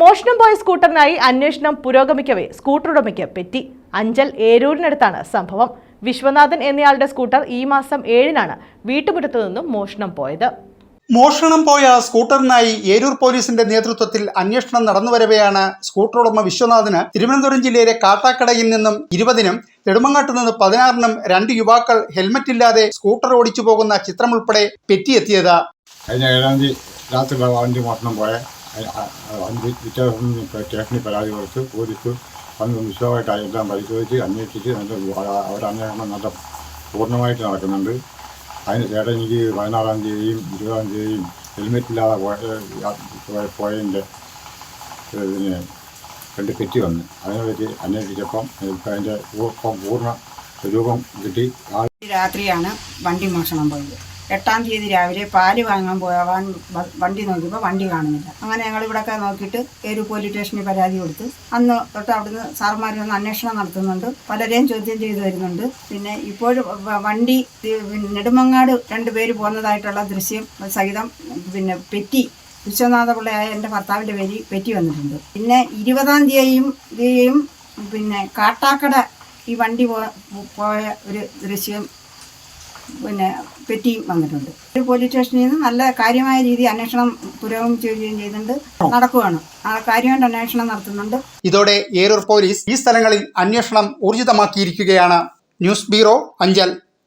മോഷണം പോയ സ്കൂട്ടറിനായി അന്വേഷണം പുരോഗമിക്കവേ സ്കൂട്ടർ ഉടമയ്ക്ക് പെറ്റി. അഞ്ചൽ ഏരൂരിനടുത്താണ് സംഭവം. വിശ്വനാഥൻ എന്നയാളുടെ സ്കൂട്ടർ ഈ മാസം ഏഴിനാണ് വീട്ടുമുറ്റത്തു നിന്നും മോഷണം പോയത്. മോഷണം പോയ സ്കൂട്ടറിനായി ഏരൂർ പോലീസിന്റെ നേതൃത്വത്തിൽ അന്വേഷണം നടന്നുവരവെയാണ് സ്കൂട്ടർ ഉടമ വിശ്വനാഥന് തിരുവനന്തപുരം ജില്ലയിലെ കാട്ടാക്കടയിൽ നിന്നും ഇരുപതിനും നെടുമങ്ങാട്ട് നിന്ന് പതിനാറിനും രണ്ട് യുവാക്കൾ ഹെൽമറ്റ് ഇല്ലാതെ സ്കൂട്ടർ ഓടിച്ചു പോകുന്ന ചിത്രം ഉൾപ്പെടെ പെറ്റിയെത്തിയത്. കഴിഞ്ഞ ഏഴാം തീയതി രാത്രി വണ്ടി മോഷണം പോയ ഇപ്പോൾ സ്റ്റേഷനിൽ പരാതി കൊടുത്ത്. പോലീസ് വന്ന് വിശദമായിട്ട് എല്ലാം പരിശോധിച്ച് അന്വേഷിച്ച് നല്ല അവരന്വേഷണം നല്ല പൂർണമായിട്ട് നടക്കുന്നുണ്ട്. അതിന് ചേട്ടൻ എനിക്ക് പതിനാറാം തീയതിയും ഇരുപതാം തീയതിയും ഹെൽമെറ്റ് ഇല്ലാതെ പോയ പോയ- പോയതിന്റെ ഇതിന് രണ്ട് പെറ്റി വന്ന്. അതിനെ അന്വേഷിച്ചപ്പം അതിന്റെ പൂർണ രൂപം കിട്ടി. രാത്രിയാണ് വണ്ടി മോഷണം പോയത്. എട്ടാം തീയതി രാവിലെ പാൽ വാങ്ങാൻ പോകാൻ വണ്ടി നോക്കിയപ്പോൾ വണ്ടി കാണുന്നില്ല. അങ്ങനെ ഞങ്ങൾ ഇവിടെയൊക്കെ നോക്കിയിട്ട് ഏരു പോലീസ് സ്റ്റേഷനിൽ പരാതി കൊടുത്ത്. അന്ന് തൊട്ട് അവിടുന്ന് സാർമാരിൽ നിന്ന് അന്വേഷണം നടത്തുന്നുണ്ട്. പലരെയും ചോദ്യം ചെയ്തു വരുന്നുണ്ട്. പിന്നെ ഇപ്പോഴും വണ്ടി നെടുമങ്ങാട് രണ്ടുപേര് പോകുന്നതായിട്ടുള്ള ദൃശ്യം സഹിതം പിന്നെ പെറ്റി വിശ്വനാഥപിള്ളയായ എന്റെ ഭർത്താവിന്റെ പേര് പെറ്റി വന്നിട്ടുണ്ട്. പിന്നെ ഇരുപതാം തീയതിയും പിന്നെ കാട്ടാക്കട ഈ വണ്ടി പോയ ഒരു ദൃശ്യം പിന്നെ പെറ്റിയും വന്നിട്ടുണ്ട്. ഒരു പോലീസ് സ്റ്റേഷനിൽ നിന്ന് നല്ല കാര്യമായ രീതി അന്വേഷണം പുരോഗമിക്കുകയും ചെയ്തിട്ടുണ്ട്. നടക്കുകയാണ്. കാര്യമായിട്ട് അന്വേഷണം നടത്തുന്നുണ്ട്. ഇതോടെ ഏരൂർ പോലീസ് ഈ സ്ഥലങ്ങളിൽ അന്വേഷണം ഊർജിതമാക്കിയിരിക്കുകയാണ്. News bureau Anchal.